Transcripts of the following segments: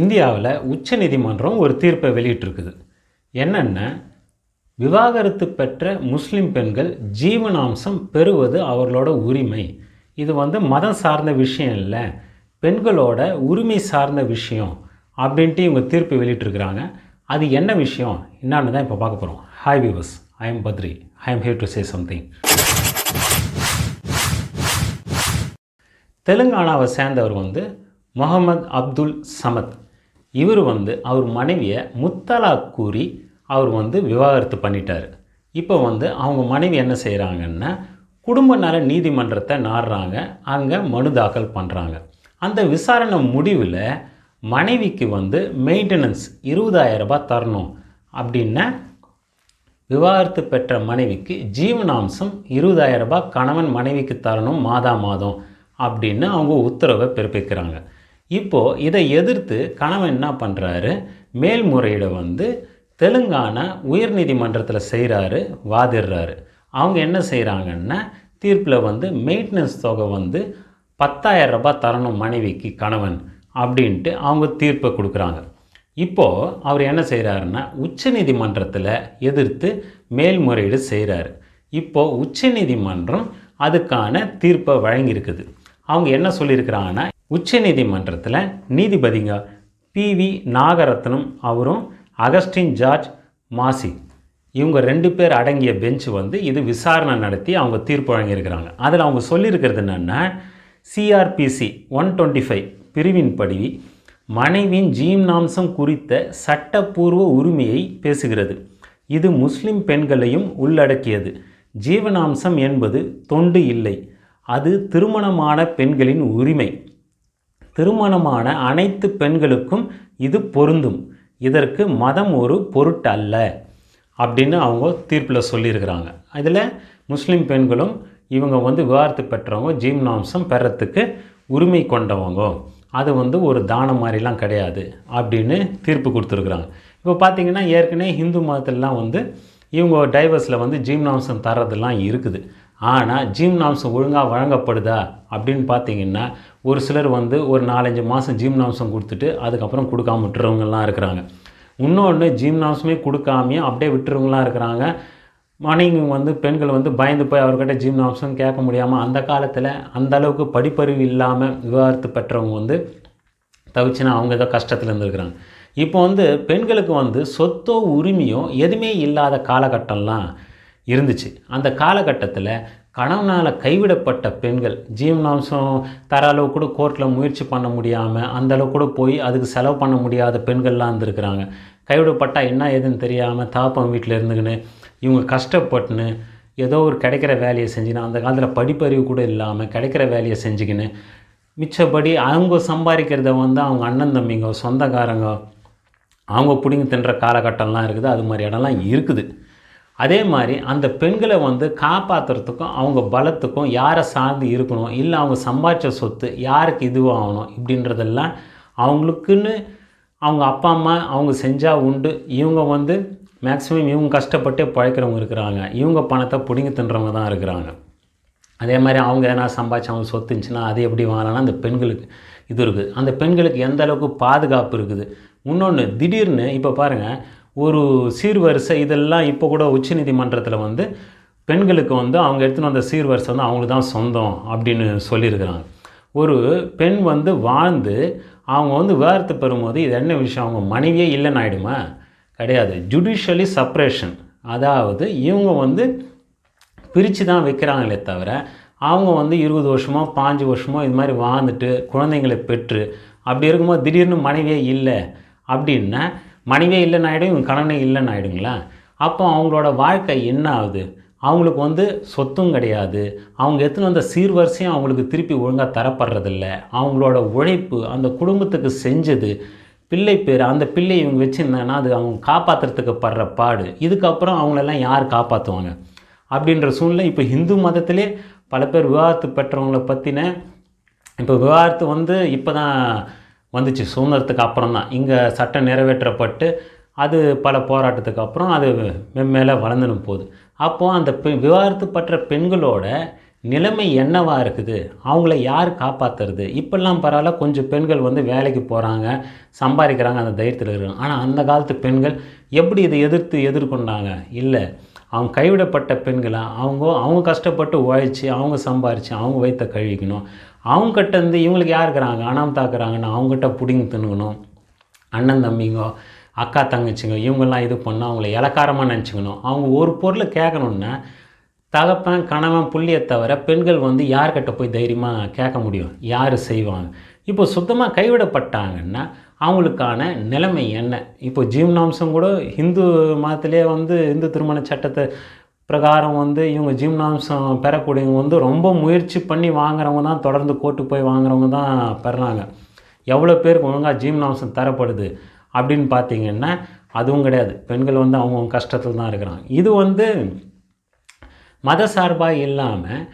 இந்தியாவில் உச்ச நீதிமன்றம் ஒரு தீர்ப்பை வெளியிட்டிருக்குது. என்னென்ன விவாகரத்து பெற்ற முஸ்லீம் பெண்கள் ஜீவனாம்சம் பெறுவது அவர்களோட உரிமை. இது வந்து மதம் சார்ந்த விஷயம் இல்லை பெண்களோட உரிமை சார்ந்த விஷயம் அப்படின்ட்டு இவங்க தீர்ப்பு வெளியிட்டிருக்கிறாங்க. அது என்ன விஷயம்? என்னான்னு தான் இப்போ பார்க்க போகிறோம் hi viewers I am Badri I am here to say something தெலுங்கானாவை சேர்ந்தவர் வந்து முகமது அப்துல் சமத். இவர் வந்து அவர் மனைவியை முத்தலாக் கூறி அவர் வந்து விவாகரத்து பண்ணிட்டார். இப்போ வந்து அவங்க மனைவி என்ன செய்கிறாங்கன்னா குடும்ப நல நீதிமன்றத்தை நாடுறாங்க அங்கே மனு தாக்கல் பண்ணுறாங்க அந்த விசாரணை முடிவில் மனைவிக்கு வந்து மெயின்டெனன்ஸ் இருபதாயிரம் ரூபாய் தரணும் அப்படின்னா விவாகரத்து பெற்ற மனைவிக்கு ஜீவனாம்சம் இருபதாயிரம் ரூபாய் கணவன் மனைவிக்கு தரணும் மாதா மாதம் அப்படின்னு அவங்க உத்தரவை பிறப்பிக்கிறாங்க. இப்போது இதை எதிர்த்து கணவன் என்ன பண்ணுறாரு மேல்முறையீடை வந்து தெலுங்கானா உயர்நீதிமன்றத்தில் செய்கிறாரு வாதிடுறாரு. அவங்க என்ன செய்கிறாங்கன்னா தீர்ப்பில் வந்து மெயின்டெனன்ஸ் தொகை வந்து பத்தாயிரம் ரூபாய் தரணும் மனைவிக்கு கணவன் அப்படின்ட்டு அவங்க தீர்ப்பை கொடுக்குறாங்க. இப்போது அவர் என்ன செய்கிறாருன்னா உச்சநீதிமன்றத்தில் எதிர்த்து மேல்முறையீடு செய்கிறாரு இப்போது உச்சநீதிமன்றம் அதுக்கான தீர்ப்பை வழங்கியிருக்குது. அவங்க என்ன சொல்லியிருக்கிறாங்கன்னா உச்சநீதிமன்றத்தில் நீதிபதிங்க பிவி நாகரத்னம் அவரும் அகஸ்டின் ஜார்ஜ் மாசி இவங்க ரெண்டு பேர் அடங்கிய பெஞ்ச் வந்து இது விசாரணை நடத்தி அவங்க தீர்ப்பு வழங்கியிருக்கிறாங்க. அதில் அவங்க சொல்லியிருக்கிறது என்னென்னா சிஆர்பிசி ஒன் டுவெண்ட்டி ஃபைவ் பிரிவின் படி மனைவியின் ஜீம்னாம்சம் குறித்த சட்டப்பூர்வ உரிமையை பேசுகிறது. இது முஸ்லிம் பெண்களையும் உள்ளடக்கியது. ஜீவனாம்சம் என்பது தொண்டு இல்லை. அது திருமணமான பெண்களின் உரிமை. திருமணமான அனைத்து பெண்களுக்கும் இது பொருந்தும். இதற்கு மதம் ஒரு பொருட்டல்ல. அப்படின்னு அவங்க தீர்ப்பில் சொல்லியிருக்கிறாங்க. இதில் முஸ்லீம் பெண்களும் இவங்க வந்து விவாகரத்து பெற்றவங்க ஜீவனாம்சம் பெறத்துக்கு உரிமை கொண்டவங்க. அது வந்து ஒரு தானம் மாதிரிலாம் கிடையாது அப்படின்னு தீர்ப்பு கொடுத்துருக்குறாங்க. இப்போ பார்த்தீங்கன்னா ஏற்கனவே ஹிந்து மதத்திலலாம் வந்து இவங்க டைவர்ஸில் வந்து ஜீவனாம்சம் தர்றதெல்லாம் இருக்குது. ஆனால் ஜீவனாம்சம் ஒழுங்காக வழங்கப்படுதா அப்படின்னு பார்த்தீங்கன்னா ஒரு சிலர் வந்து ஒரு நாலஞ்சு மாதம் ஜீவனாம்சம் கொடுத்துட்டு அதுக்கப்புறம் கொடுக்காம விட்டுறவங்கலாம் இருக்கிறாங்க. இன்னொன்று ஜீவனாம்சமே கொடுக்காமையும் அப்படியே விட்டுறவங்களாம் இருக்கிறாங்க. மனைவி வந்து பெண்கள் வந்து பயந்து போய் அவர்கிட்ட ஜீவனாம்சம் கேட்க முடியாமல் அந்த காலத்தில் அந்த அளவுக்கு படிப்பறிவு இல்லாமல் விவாகரத்து பெற்றவங்க வந்து தவிச்சுன்னா அவங்க ஏதோ கஷ்டத்தில் இருந்துருக்குறாங்க. இப்போ வந்து பெண்களுக்கு வந்து சொத்தோ உரிமையோ எதுவுமே இல்லாத காலகட்டம்லாம் இருந்துச்சு. அந்த காலகட்டத்தில் கணவனால் கைவிடப்பட்ட பெண்கள் ஜீவனாம்சம் தர அளவு கூட கோர்ட்டில் முயற்சி பண்ண முடியாமல் அந்த அளவு கூட போய் அதுக்கு செலவு பண்ண முடியாத பெண்கள்லாம் இருந்திருக்கிறாங்க. கைவிடப்பட்டால் என்ன ஏதுன்னு தெரியாமல் தாப்பம் வீட்டில் இருந்துக்கின்னு இவங்க கஷ்டப்பட்டுன்னு ஏதோ ஒரு கிடைக்கிற வேலையை செஞ்சுன்னு அந்த காலத்தில் படிப்பறிவு கூட இல்லாமல் கிடைக்கிற வேலையை செஞ்சுக்கின்னு மிச்சப்படி அவங்க சம்பாதிக்கிறத வந்து அவங்க அண்ணன் தம்பிங்க சொந்தக்காரங்க அவங்க பிடிங்கி தின்ற காலகட்டம்லாம் இருக்குது. அது மாதிரி இடம்லாம் இருக்குது. அதே மாதிரி அந்த பெண்களை வந்து காப்பாற்றுறதுக்கும் அவங்க பலத்துக்கும் யாரை சார்ந்து இருக்கணும் இல்லை அவங்க சம்பாதிச்ச சொத்து யாருக்கு இதுவாகணும் இப்படின்றதெல்லாம் அவங்களுக்குன்னு அவங்க அப்பா அம்மா அவங்க செஞ்சால் உண்டு. இவங்க வந்து மேக்ஸிமம் இவங்க கஷ்டப்பட்டே பழைக்கிறவங்க இருக்கிறாங்க. இவங்க பணத்தை பிடுங்கி தின்றவங்க தான் இருக்கிறாங்க. அதே மாதிரி அவங்க எதனா சம்பாதிச்சு அவங்க சொத்து இருந்துச்சுன்னா அது எப்படி வாங்கலாம்னா அந்த பெண்களுக்கு இது இருக்குது. அந்த பெண்களுக்கு எந்த அளவுக்கு பாதுகாப்பு இருக்குது? இன்னொன்று திடீர்னு இப்போ பாருங்கள் ஒரு சீர்வரிசை இதெல்லாம் இப்போ கூட உச்சநீதிமன்றத்தில் வந்து பெண்களுக்கு வந்து அவங்க எடுத்துன்னு வந்த சீர்வரிசை வந்து அவங்களுக்கு தான் சொந்தம் அப்படின்னு சொல்லியிருக்கிறாங்க. ஒரு பெண் வந்து வாழ்ந்து அவங்க வந்து விவரத்து பெறும்போது இது என்ன விஷயம்? அவங்க மனைவியே இல்லைன்னு ஆகிடுமா கிடையாது. ஜுடிஷியலி சப்ரேஷன் அதாவது இவங்க வந்து பிரித்து தான் வைக்கிறாங்களே தவிர அவங்க வந்து இருபது வருஷமோ பாஞ்சு வருஷமோ இது மாதிரி வாழ்ந்துட்டு குழந்தைங்களை பெற்று அப்படி இருக்கும்போது திடீர்னு மனைவியே இல்லை அப்படின்னா மனைவியே இல்லைன்னு ஆகிடும் இவங்க கணவனே இல்லைன்னு ஆகிடுங்களா அப்போ அவங்களோட வாழ்க்கை என்ன ஆகுது? அவங்களுக்கு வந்து சொத்தும் கிடையாது. அவங்க எடுத்துன்னு வந்த சீர்வரிசையும் அவங்களுக்கு திருப்பி ஒழுங்காக தரப்படுறதில்ல. அவங்களோட உழைப்பு அந்த குடும்பத்துக்கு செஞ்சது பிள்ளை பேர் அந்த பிள்ளை இவங்க வச்சுருந்தாங்கன்னா அது அவங்க காப்பாற்றுறதுக்கு படுற பாடு. இதுக்கப்புறம் அவங்களெல்லாம் யார் காப்பாற்றுவாங்க அப்படின்ற சூழ்நிலை இப்போ ஹிந்து மதத்திலே பல பேர் விவாகரத்து பெற்றவங்கள பற்றின இப்போ விவாகரத்து வந்து இப்போ தான் வந்துச்சு. சுதந்திரத்துக்கு அப்புறம் தான் இங்கே சட்டம் நிறைவேற்றப்பட்டு அது பல போராட்டத்துக்கு அப்புறம் அது மென்மேலே வளர்ந்துன்னு போகுது. அப்போது அந்த பெ விவாகரத்து பற்ற பெண்களோட நிலைமை என்னவாக இருக்குது? அவங்கள யார் காப்பாற்றுறது இப்பெல்லாம் பரவாயில்ல கொஞ்சம் பெண்கள் வந்து வேலைக்கு போகிறாங்க சம்பாதிக்கிறாங்க அந்த தைரியத்தில் இருக்காங்க. ஆனால் அந்த காலத்து பெண்கள் எப்படி இதை எதிர்த்து எதிர்கொண்டாங்க? இல்லை. அவங்க கைவிடப்பட்ட பெண்களை அவங்க அவங்க கஷ்டப்பட்டு உழைச்சி அவங்க சம்பாரித்து அவங்க வைத்த கழுவிக்கணும். அவங்ககிட்ட இருந்து இவங்களுக்கு யார் இருக்கிறாங்க? அனாம் தாக்குறாங்கன்னு அவங்ககிட்ட பிடிங்கி தின்னுக்கணும். அண்ணன் தம்பிங்க அக்கா தங்கச்சிங்க இவங்கெல்லாம் இது பண்ணால் அவங்கள இலக்காரமாக நினச்சிக்கணும். அவங்க ஒரு பொருளை கேட்கணுன்னா தகப்பன் கணவன் புள்ளியை தவிர பெண்கள் வந்து யார்கிட்ட போய் தைரியமாக கேட்க முடியும்? யார் செய்வாங்க? இப்போ சுத்தமாக கைவிடப்பட்டாங்கன்னா அவங்களுக்கான நிலைமை என்ன? இப்போ ஜீம்னாம்சம் கூட ஹிந்து மதத்திலே வந்து இந்து திருமண சட்டத்தை பிரகாரம் வந்து இவங்க ஜீம்னாம்சம் பெறக்கூடியவங்க வந்து ரொம்ப முயற்சி பண்ணி வாங்குறவங்க தான் தொடர்ந்து கோர்ட்டு போய் வாங்குறவங்க தான் பெறாங்க. எவ்வளோ பேருக்கு ஒழுங்காக ஜீம்னாம்சம் தரப்படுது அப்படின்னு பார்த்தீங்கன்னா அதுவும் கிடையாது. பெண்கள் வந்து அவங்கவுங்க கஷ்டத்தில் தான் இருக்கிறாங்க. இது வந்து மத சார்பாக இல்லாமல்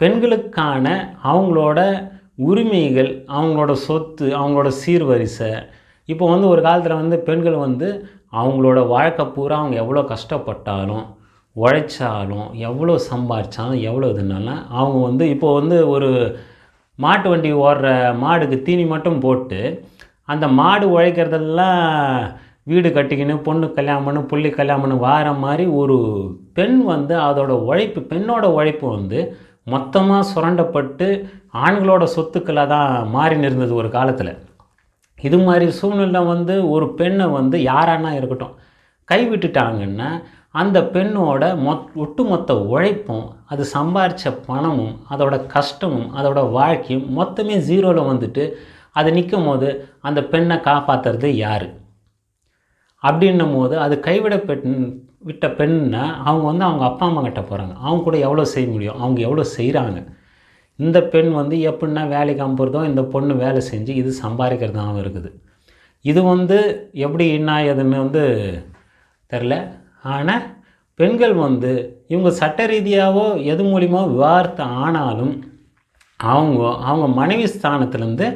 பெண்களுக்கான அவங்களோட உரிமைகள் அவங்களோட சொத்து அவங்களோட சீர்வரிசை. இப்போ வந்து ஒரு காலத்தில் வந்து பெண்கள் வந்து அவங்களோட வாழ்க்கை பூரா அவங்க எவ்வளோ கஷ்டப்பட்டாலும் உழைச்சாலும் எவ்வளோ சம்பாரித்தாலும் எவ்வளோ இதுனாலும் அவங்க வந்து இப்போ வந்து ஒரு மாட்டு வண்டி ஓடுற மாடுக்கு தீனி மட்டும் போட்டு அந்த மாடு உழைக்கிறதெல்லாம் வீடு கட்டிக்கின்னு பொண்ணு கல்யாணம் பண்ணு புள்ளி கல்யாணம் பண்ணு வார மாதிரி ஒரு பெண் வந்து அதோட உழைப்பு பெண்ணோட உழைப்பு வந்து மொத்தமாக சுரண்டப்பட்டு ஆண்களோட சொத்துக்களாக தான் மாறின்னு இருந்தது ஒரு காலத்தில். இது மாதிரி சூழ்நிலை வந்து ஒரு பெண்ணை வந்து யாரானா இருக்கட்டும் கைவிட்டுட்டாங்கன்னா அந்த பெண்ணோட மொத் ஒட்டுமொத்த உழைப்பும் அது சம்பாரித்த பணமும் அதோட கஷ்டமும் அதோட வாழ்க்கையும் மொத்தமே ஜீரோவில் வந்துட்டு அது நிற்கும் போது அந்த பெண்ணை காப்பாற்றுறது யார்? அப்படின்னும் போது அது கைவிட பெண் விட்ட பெண்ணை அவங்க வந்து அவங்க அப்பா அம்மா கிட்ட போகிறாங்க அவங்க கூட எவ்வளோ செய்ய முடியும்? அவங்க எவ்வளோ செய்கிறாங்க இந்த பெண் வந்து எப்படின்னா வேலைக்கு அனுப்புறதோ இந்த பொண்ணு வேலை செஞ்சு இது சம்பாதிக்கிறதாகவும் இருக்குது. இது வந்து எப்படி என்ன ஏதுன்னு வந்து தெரில ஆனால் பெண்கள் வந்து இவங்க சட்ட ரீதியாகவோ எது மூலியமாக விவாகரத்து ஆனாலும் அவங்க அவங்க மனைவி ஸ்தானத்துலேருந்து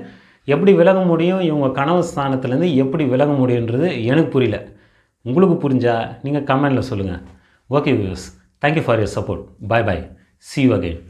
எப்படி விலக முடியும் இவங்க கனவு ஸ்தானத்துலேருந்து எப்படி விலக முடியுன்றது எனக்கு புரியல. உங்களுக்கு புரிஞ்சா நீங்கள் கமெண்டில் சொல்லுங்கள் okay views thank you for your support bye bye see you again